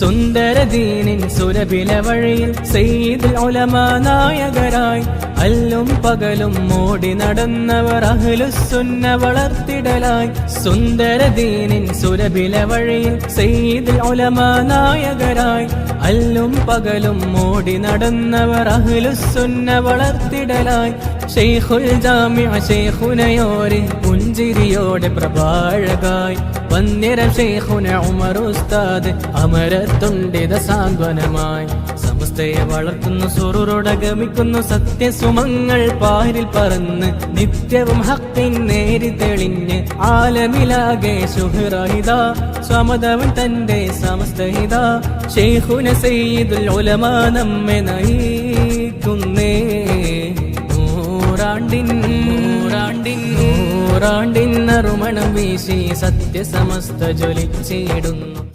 സുന്ദരദീനിൻ സുരബില വഴിയിൽ സെയ്ദുൽ ഉലമ നായകരായി അല്ലും പകലും മോടി നടന്നവർ അഹ്ലുസുന്ന വളർത്തിടലായി. സുന്ദര ദീനിൻ സുരബില വഴിയിൽ സെയ്ദുൽ ഉലമ നായകരായി അല്ലും പകലും മോടി നടന്നവർ അഹ്ലുസുന്ന വളർത്തിടലായി. ഷെയ്ഖുൽ ജാമിഅ ഷെയ്ഖുനയോരെ പുഞ്ചിരിയോടെ പ്രഭാഴകായി. വന്നിര ഷെയ്ഖുന ഉമർ ഉസ്താദ് അമരത്തുണ്ടിത സാന്ത്വനമായി. സമസ്തയെ വളർത്തുന്നു സുറുറോടെ ഗമിക്കുന്നു സത്യസുമങ്ങൾ പാരിൽ പറന്ന് നിത്യവും ഹക്കിൻ നേരി തെളിഞ്ഞ് ആലമിലാകെ ശുഹ്റഹിത സ്വമതവൻ തന്റെ സമസ്തഹിത ഷെയ്ഖുന സയ്യിദുൽ ഉലമാ നമ്മെ നയിക്കുന്നേ നൂറാണ്ടിൻ നറുമണം വീശി സത്യസമസ്ത ജ്വലിച്ചിടുന്നു.